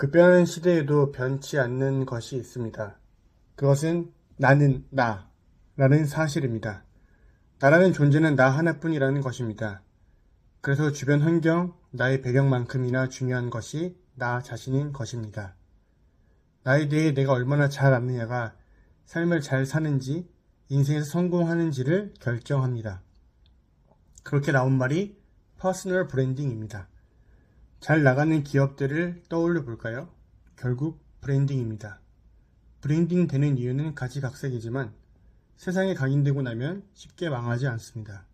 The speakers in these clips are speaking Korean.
급변하는 시대에도 변치 않는 것이 있습니다. 그것은 나는 나 라는 사실입니다. 나라는 존재는 나 하나뿐이라는 것입니다. 그래서 주변 환경, 나의 배경만큼이나 중요한 것이 나 자신인 것입니다. 나에 대해 내가 얼마나 잘 아느냐가 삶을 잘 사는지, 인생에서 성공하는지를 결정합니다. 그렇게 나온 말이 퍼스널 브랜딩입니다. 잘 나가는 기업들을 떠올려 볼까요? 결국 브랜딩입니다. 브랜딩 되는 이유는 가지각색이지만 세상에 각인되고 나면 쉽게 망하지 않습니다.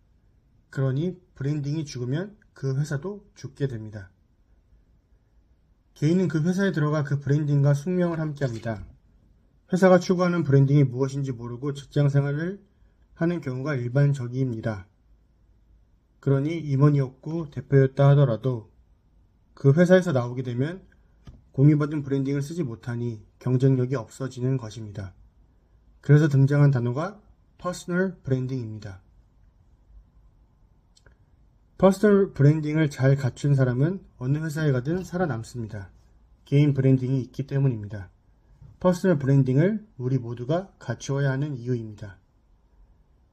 그러니 브랜딩이 죽으면 그 회사도 죽게 됩니다. 개인은 그 회사에 들어가 그 브랜딩과 숙명을 함께 합니다. 회사가 추구하는 브랜딩이 무엇인지 모르고 직장 생활을 하는 경우가 일반적입니다. 그러니 임원이었고 대표였다 하더라도 그 회사에서 나오게 되면 공유받은 브랜딩을 쓰지 못하니 경쟁력이 없어지는 것입니다. 그래서 등장한 단어가 퍼스널 브랜딩입니다. 퍼스널 브랜딩을 잘 갖춘 사람은 어느 회사에 가든 살아남습니다. 개인 브랜딩이 있기 때문입니다. 퍼스널 브랜딩을 우리 모두가 갖추어야 하는 이유입니다.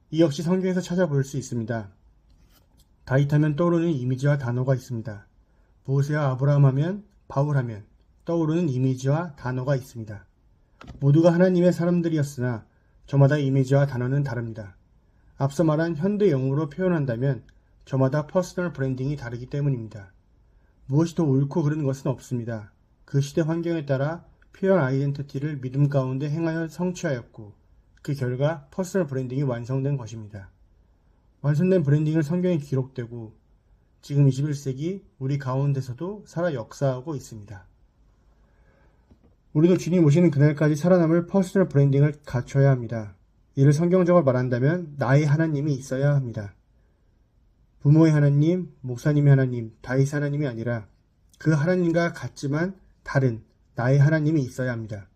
이 역시 성경에서 찾아볼 수 있습니다. 다윗하면 떠오르는 이미지와 단어가 있습니다. 모세와 아브라함 하면 바울 하면 떠오르는 이미지와 단어가 있습니다. 모두가 하나님의 사람들이었으나 저마다 이미지와 단어는 다릅니다. 앞서 말한 현대 영어로 표현한다면 저마다 퍼스널 브랜딩이 다르기 때문입니다. 무엇이 더 옳고 그른 것은 없습니다. 그 시대 환경에 따라 표현 아이덴티티를 믿음 가운데 행하여 성취하였고 그 결과 퍼스널 브랜딩이 완성된 것입니다. 완성된 브랜딩은 성경에 기록되고 지금 21세기 우리 가운데서도 살아 역사하고 있습니다. 우리도 주님 오시는 그날까지 살아남을 퍼스널 브랜딩을 갖춰야 합니다. 이를 성경적으로 말한다면 나의 하나님이 있어야 합니다. 부모의 하나님, 목사님의 하나님, 다윗 하나님이 아니라 그 하나님과 같지만 다른 나의 하나님이 있어야 합니다.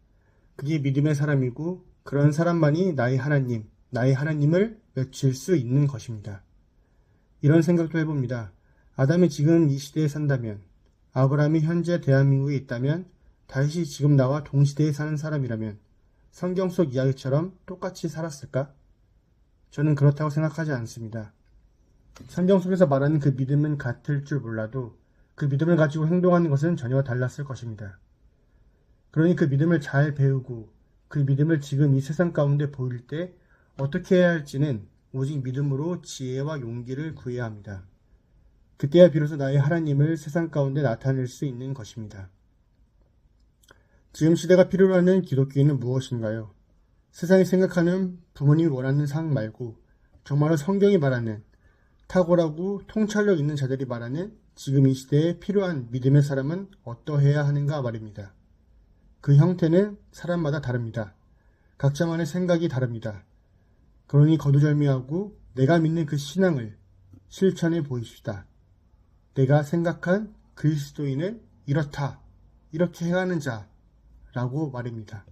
그게 믿음의 사람이고 그런 사람만이 나의 하나님, 나의 하나님을 외칠 수 있는 것입니다. 이런 생각도 해봅니다. 아담이 지금 이 시대에 산다면, 아브라함이 현재 대한민국에 있다면, 다윗이 지금 나와 동시대에 사는 사람이라면, 성경 속 이야기처럼 똑같이 살았을까? 저는 그렇다고 생각하지 않습니다. 성경 속에서 말하는 그 믿음은 같을 줄 몰라도 그 믿음을 가지고 행동하는 것은 전혀 달랐을 것입니다. 그러니 그 믿음을 잘 배우고 그 믿음을 지금 이 세상 가운데 보일 때 어떻게 해야 할지는 오직 믿음으로 지혜와 용기를 구해야 합니다. 그때야 비로소 나의 하나님을 세상 가운데 나타낼 수 있는 것입니다. 지금 시대가 필요로 하는 기독교인은 무엇인가요? 세상이 생각하는 부모님이 원하는 상 말고 정말로 성경이 말하는 탁월하고 통찰력 있는 자들이 말하는 지금 이 시대에 필요한 믿음의 사람은 어떠해야 하는가 말입니다. 그 형태는 사람마다 다릅니다. 각자만의 생각이 다릅니다. 그러니 거두절미하고 내가 믿는 그 신앙을 실천해 보입시다. 내가 생각한 그리스도인은 이렇다. 이렇게 행하는 자라고 말입니다.